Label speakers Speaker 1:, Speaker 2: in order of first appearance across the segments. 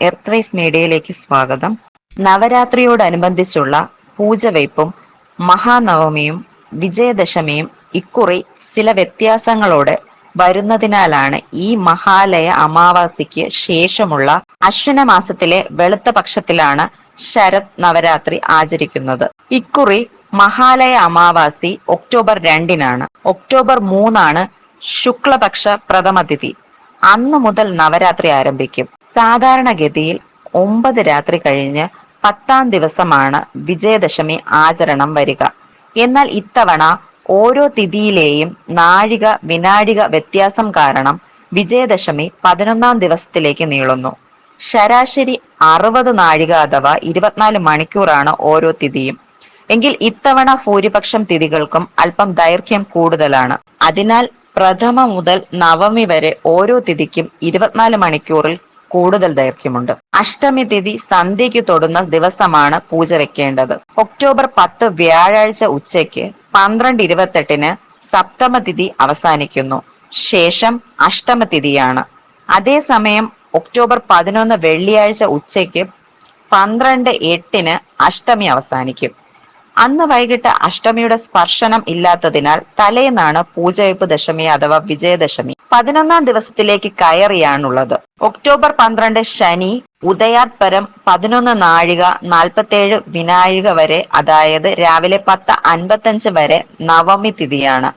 Speaker 1: Earthwise മീഡിയയിലേക്ക് സ്വാഗതം. നവരാത്രിയോടനുബന്ധിച്ചുള്ള പൂജവയ്പും മഹാനവമിയും വിജയദശമിയും ഇക്കുറി ചില വ്യത്യാസങ്ങളോടെ വരുന്നതിനാലാണ് ഈ മഹാലയ അമാവാസിക്ക് ശേഷമുള്ള അശ്വിന മാസത്തിലെ വെളുത്ത പക്ഷത്തിലാണ് ശരത് നവരാത്രി ആചരിക്കുന്നത്. ഇക്കുറി മഹാലയ അമാവാസി ഒക്ടോബർ രണ്ടിനാണ്. ഒക്ടോബർ മൂന്നാണ് ശുക്ലപക്ഷ പ്രഥമ തിഥി. അന്നു മുതൽ നവരാത്രി ആരംഭിക്കും. സാധാരണഗതിയിൽ ഒമ്പത് രാത്രി കഴിഞ്ഞ് പത്താം ദിവസമാണ് വിജയദശമി ആചരണം വരിക. എന്നാൽ ഇത്തവണ ഓരോ തിഥിയിലെയും നാഴിക വിനാഴിക വ്യത്യാസം കാരണം വിജയദശമി പതിനൊന്നാം ദിവസത്തിലേക്ക് നീളുന്നു. ശരാശരി അറുപത് നാഴിക അഥവാ ഇരുപത്തിനാല് മണിക്കൂറാണ് ഓരോ തിഥിയും. എങ്കിൽ ഇത്തവണ ഭൂരിപക്ഷം തിഥികൾക്കും അല്പം ദൈർഘ്യം കൂടുതലാണ്. അതിനാൽ പ്രഥമ മുതൽ നവമി വരെ ഓരോ തിഥിക്കും ഇരുപത്തിനാല് മണിക്കൂറിൽ കൂടുതൽ ദൈർഘ്യമുണ്ട്. അഷ്ടമി തിഥി സന്ധ്യയ്ക്ക് തൊടുന്ന ദിവസമാണ് പൂജ വെക്കേണ്ടത്. ഒക്ടോബർ പത്ത് വ്യാഴാഴ്ച ഉച്ചയ്ക്ക് പന്ത്രണ്ട് ഇരുപത്തെട്ടിന് സപ്തമ തിഥി അവസാനിക്കുന്നു. ശേഷം അഷ്ടമ തിഥിയാണ്. അതേസമയം ഒക്ടോബർ പതിനൊന്ന് വെള്ളിയാഴ്ച ഉച്ചയ്ക്ക് പന്ത്രണ്ട് എട്ടിന് അഷ്ടമി അവസാനിക്കും. അന്ന് വൈകിട്ട് അഷ്ടമിയുടെ സ്പർശനം ഇല്ലാത്തതിനാൽ തലേന്നാണ് പൂജയപ്പ് ദശമി അഥവാ വിജയദശമി പതിനൊന്നാം ദിവസത്തിലേക്ക് കയറിയാണുള്ളത്. ഒക്ടോബർ പന്ത്രണ്ട് ശനി ഉദയാത്പരം പതിനൊന്ന് നാഴിക നാൽപ്പത്തേഴ് വിനാഴിക വരെ അതായത് രാവിലെ പത്ത് അൻപത്തഞ്ച് വരെ നവമി തിഥിയാണ്.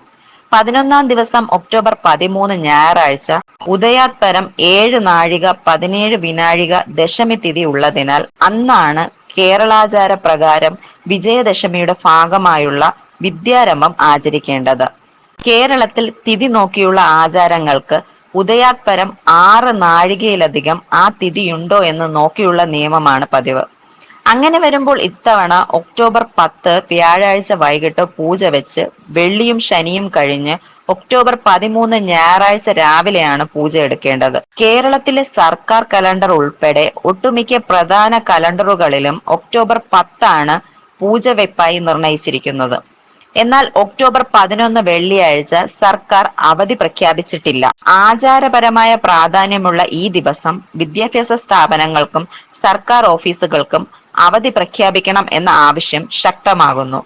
Speaker 1: പതിനൊന്നാം ദിവസം ഒക്ടോബർ പതിമൂന്ന് ഞായറാഴ്ച ഉദയാത്പരം ഏഴ് നാഴിക പതിനേഴ് വിനാഴിക ദശമി തിഥി ഉള്ളതിനാൽ അന്നാണ് കേരളാചാര പ്രകാരം വിജയദശമിയുടെ ഭാഗമായുള്ള വിദ്യാരംഭം ആചരിക്കേണ്ടത്. കേരളത്തിൽ തിഥി നോക്കിയുള്ള ആചാരങ്ങൾക്ക് ഉദയാത്പരം ആറ് നാഴികയിലധികം ആ തിഥിയുണ്ടോ എന്ന് നോക്കിയുള്ള നിയമമാണ് പതിവ്. അങ്ങനെ വരുമ്പോൾ ഇത്തവണ ഒക്ടോബർ പത്ത് വ്യാഴാഴ്ച വൈകിട്ട് പൂജ വെച്ച് വെള്ളിയും ശനിയും കഴിഞ്ഞ് ഒക്ടോബർ പതിമൂന്ന് ഞായറാഴ്ച രാവിലെയാണ് പൂജ എടുക്കേണ്ടത്. കേരളത്തിലെ സർക്കാർ കലണ്ടർ ഉൾപ്പെടെ ഒട്ടുമിക്ക പ്രധാന കലണ്ടറുകളിലും ഒക്ടോബർ പത്താണ് പൂജ വെപ്പായി നിർണയിച്ചിരിക്കുന്നത്. എന്നാൽ ഒക്ടോബർ പതിനൊന്ന് വെള്ളിയാഴ്ച സർക്കാർ അവധി പ്രഖ്യാപിച്ചിട്ടില്ല. ആചാരപരമായ പ്രാധാന്യമുള്ള ഈ ദിവസം വിദ്യാഭ്യാസ സ്ഥാപനങ്ങൾക്കും സർക്കാർ ഓഫീസുകൾക്കും അവധി പ്രഖ്യാപിക്കണം എന്ന ആവശ്യം ശക്തമാകുന്നു